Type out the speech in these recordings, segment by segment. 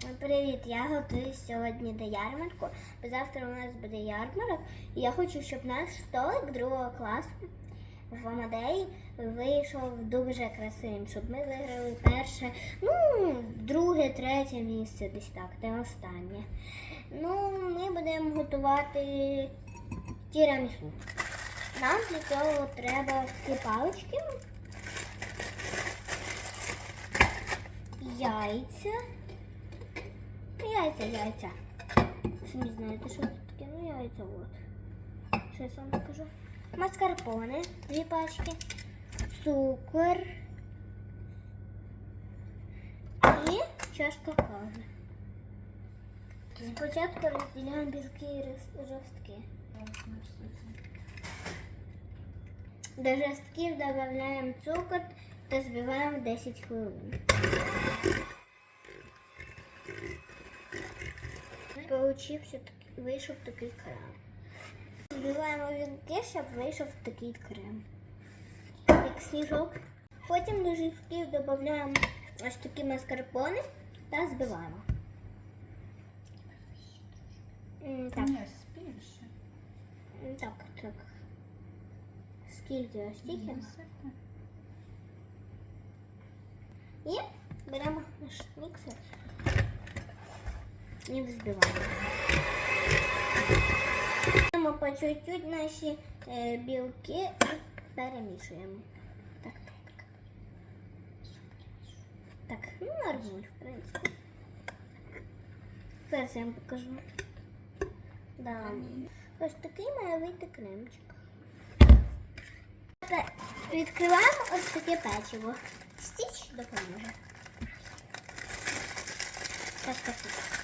Привіт, я готую сьогодні до ярмарку. Бо завтра у нас буде ярмарок. І я хочу, щоб наш столик другого класу в Амадеї вийшов дуже красивим, щоб ми виграли перше, ну, друге, третє місце, десь так, не останнє. Ну, ми будемо готувати тірамісу. Нам для цього треба такі палички, яйця. Яйця, яйця. Самі знаєте, що це таке? Ну, яйця, от. Що я вам покажу? Маскарпоне, дві пачки, цукор і чашка кави. Спочатку розділяємо білки і роз- До жовтків додаємо цукор та збиваємо 10 хвилин. Получився вийшов такий крем. Збиваємо вінки, щоб вийшов такий крем. Як сніжок. Потім до жовтків додаємо ось такі маскарпоне та збиваємо. Так, так, так. Скільки ось стільки? І беремо наш міксер і взбиваємо. Беремо по чуть-чуть наші е, білки і перемішуємо. Так, так, так. Так, ну нормально, в принципі. Зараз я вам покажу. Да. Ось такий має вийти кремчик. Відкриваємо ось таке печиво. Стіч допоможе. Так, так, так.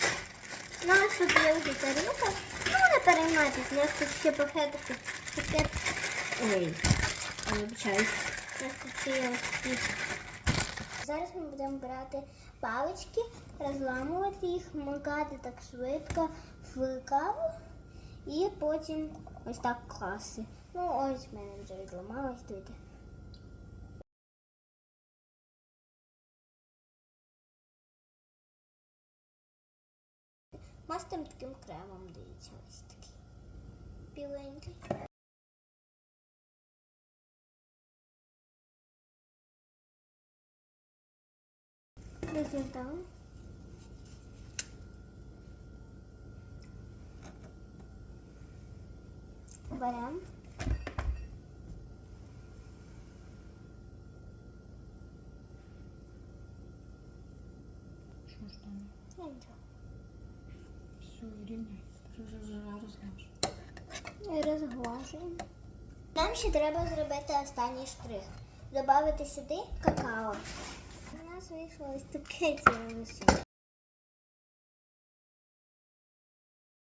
Ну, у нас тут є вже тарілка. Ну, не переймайтесь, у нас тут ще пакетики. Пакет. Ой, вибачаюсь. У нас тут ще є ось. Зараз ми будемо брати палички, розламувати їх, макати так швидко в каву і потім ось так класти. Ну, ось в мене вже відламалось, дивіться. Мастим таким кремом, дивіться, ось такий біленький. Розгортаємо. Беремо. Що ж там? Я нічого. Все, рівняй. Розглажуємо. Нам ще треба зробити останній штрих. Добавити сюди какао. У нас вийшло ось таке тірамісу.